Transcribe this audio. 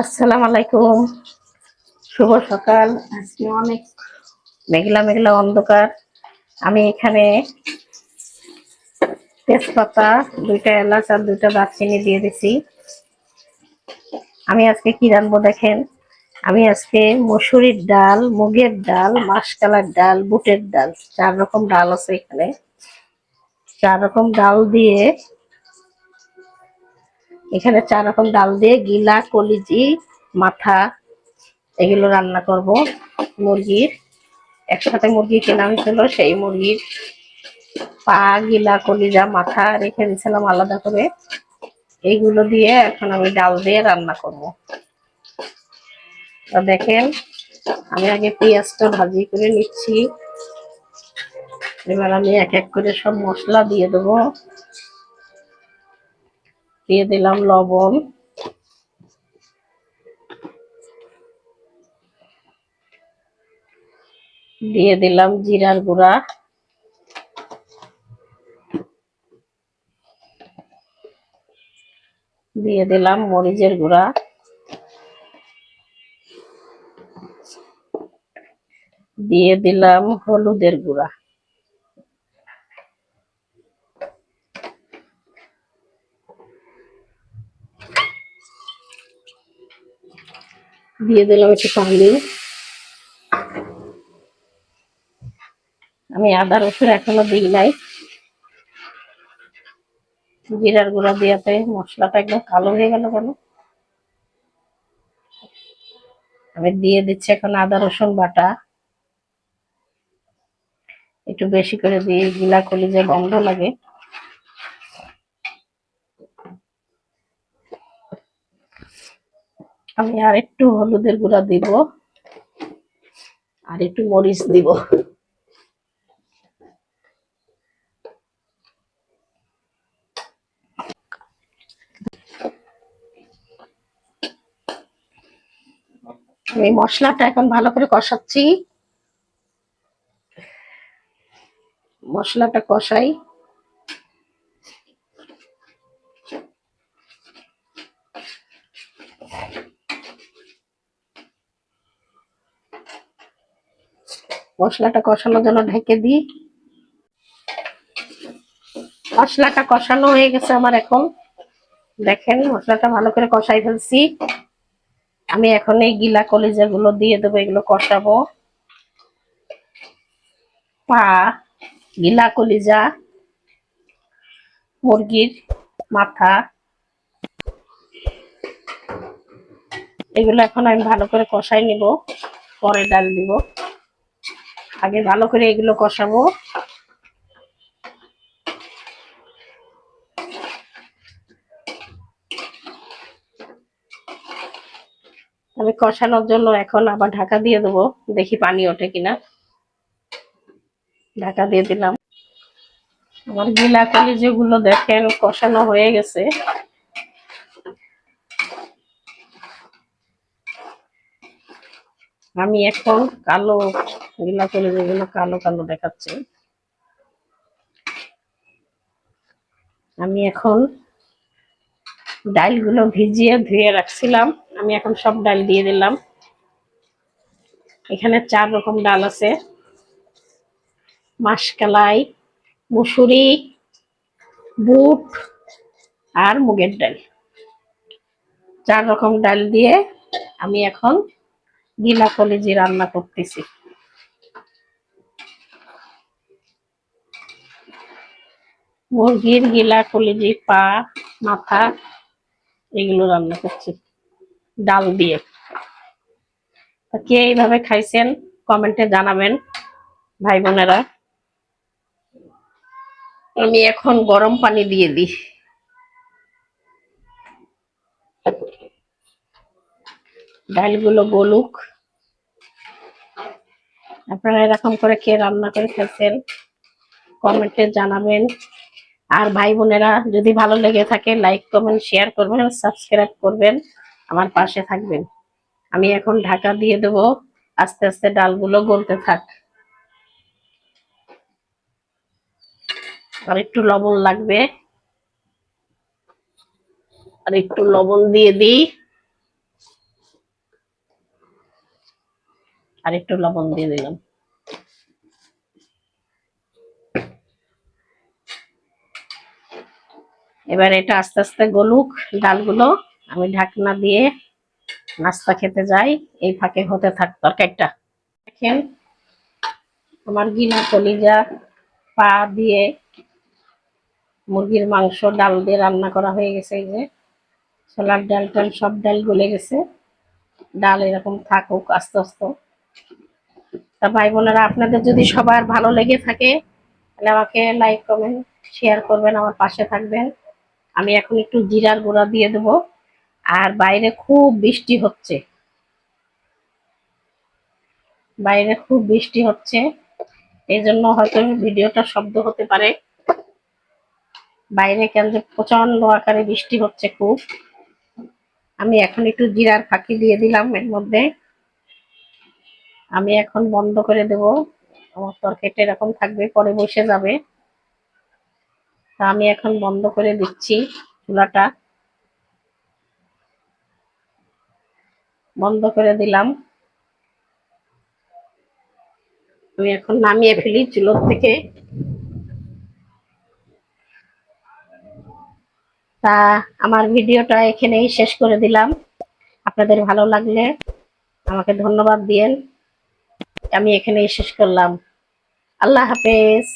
আসসালামু আলাইকুম। শুভ সকাল। আজকে অনেক মেঘলা মেঘলা অন্ধকার। আমি এখানে তেজপাতা, দুইটা এলাচ আর দুইটা দারচিনি দিয়ে দিছি। আমি আজকে কি রান্নবো দেখেন? আমি আজকে মসুরির ডাল, মুগের ডাল, মাসকালার ডাল, বুটের ডাল, চার রকম ডাল আছে এখানে। চার রকম ডাল দিয়ে এখানে চার রকম ডাল দিয়ে গিলা, কলিজি, মাথা, এগুলো রান্না করব। মুরগির, একসাথে মুরগি কেনা হয়েছিল, সেই মুরগির পা, গিলা, কলিজা, মাথা রেখে দিয়েছিলাম আলাদা করে। এইগুলো দিয়ে এখন আমি ডাল দিয়ে রান্না করব। তো দেখেন, আমি আগে পেঁয়াজটা ভাজি করে নিচ্ছি। এবার আমি এক এক করে সব মশলা দিয়ে দেবো। দিয়ে দিলাম লবণ। দিয়ে দিলাম জিরার গুঁড়া। দিয়ে দিলাম মরিচের গুঁড়া। দিয়ে দিলাম হলুদের গুঁড়া। দিয়ে দিলাম একটু পানি। আমি আদা, রসুন এখনও দিই নাই। জিরার গুঁড়া দিয়াতে মশলাটা একদম কালো হয়ে গেল কেন? আমি দিয়ে দিচ্ছি এখন আদা, রসুন বাটা। একটু বেশি করে দিয়ে গিলা কলিজে গন্ধ লাগে। আমি আর একটু হলুদের গুঁড়া দিব আর একটু মরিচ দিব। আমি মশলাটা এখন ভালো করে কষাচ্ছি। মশলাটা কষাই। মশলাটা কষানোর জন্য ঢেকে দিই। মশলাটা কষানো হয়ে গেছে আমার এখন। দেখেন, মশলাটা ভালো করে কষাই ফেলছি। আমি এখন এই গিলা কলিজা গুলো দিয়ে দেবো, এগুলো কষাবো। পা, গিলা কলিজা, মুরগির মাথা। এগুলো এখন আমি ভালো করে কষাই নিব, পরে ডাল দিব। আগে ভালো করে এগুলো কষাবো। আমি কষানোর জন্য এখন আবার ঢাকা দিয়ে দেবো। দেখি পানি ওঠে কিনা। ঢাকা দিয়ে দিলাম। আমার গিলা যেগুলো দেখেন, কষানো হয়ে গেছে। আমি এখন কালো গিলা কলি যেগুলো কালো কালো দেখাচ্ছে। আমি এখন ডালগুলো ভিজিয়ে ধুয়ে রাখছিলাম। আমি এখন সব ডাল দিয়ে দিলাম। এখানে চার রকম ডাল আছে। মাসকালাই, মুসুরি, বুট আর মুগের ডাল। চার রকম ডাল দিয়ে আমি এখন গিলা কলেজি রান্না করতেছি। মুরগির গিলা, কলেজি, পা, মাথা, এগুলো রান্না করছি। ডাল দিয়ে। কে এইভাবে খাইছেন, কমেন্টে জানাবেন, ভাই বোনেরা। আমি এখন গরম পানি দিয়ে দিই। ডালগুলো গলুক। আপনারা এরকম করে কে রান্না করে খাইছেন, কমেন্টে জানাবেন। আর ভাই বোনেরা, যদি ভালো লেগে থাকে লাইক কমেন্ট শেয়ার করবেন আর সাবস্ক্রাইব করবেন, আমার পাশে থাকবেন। আমি এখন ঢাকা দিয়ে দেব। আস্তে আস্তে ডালগুলো গলতে থাক। আর একটু লবণ লাগবে। আর একটু লবণ দিয়ে দিই। আর একটু লবণ দিয়ে দিলাম। এবার এটা আস্তে আস্তে গলুক, ডালগুলো আমি ঢাকনা দিয়ে নাস্তা খেতে যাই, এই ফাঁকে হতে থাক তরকারিটা। দেখেন, আমার গিনা কলিজা, পা দিয়ে মুরগির মাংস, ডাল দিয়ে রান্না করা হয়ে গেছে এই যে। ছোলার ডাল টাল, সব ডাল গলে গেছে। ডাল এরকম থাকুক, আস্তে আস্তে। তা ভাই বোনেরা, আপনাদের যদি সবার ভালো লেগে থাকে, তাহলে আমাকে লাইক কমেন্ট শেয়ার করবেন, আমার পাশে থাকবেন। আমি এখন একটু জিরার গুঁড়া দিয়ে দেব। আর বাইরে খুব বৃষ্টি হচ্ছে। বাইরে খুব বৃষ্টি হচ্ছে। এই জন্য হয়তো ভিডিওটা শব্দ হতে পারে। বাইরে কেন যে প্রচণ্ড আকারে বৃষ্টি হচ্ছে খুব। আমি এখন একটু জিরার ফাঁকি দিয়ে দিলাম এর মধ্যে। আমি এখন বন্ধ করে দেব। আমার তরকারিটা এরকম থাকবে, পরে বসে যাবে। তা আমি এখন বন্ধ করে দিচ্ছি চুলাটা। বন্ধ করে দিলাম। আমি এখন নামিয়ে ফেলি চুলোর থেকে। তা আমার ভিডিওটা এখানেই শেষ করে দিলাম। আপনাদের ভালো লাগলে আমাকে ধন্যবাদ দিয়েন। আমি এখানেই শেষ করলাম। আল্লাহ হাফেজ।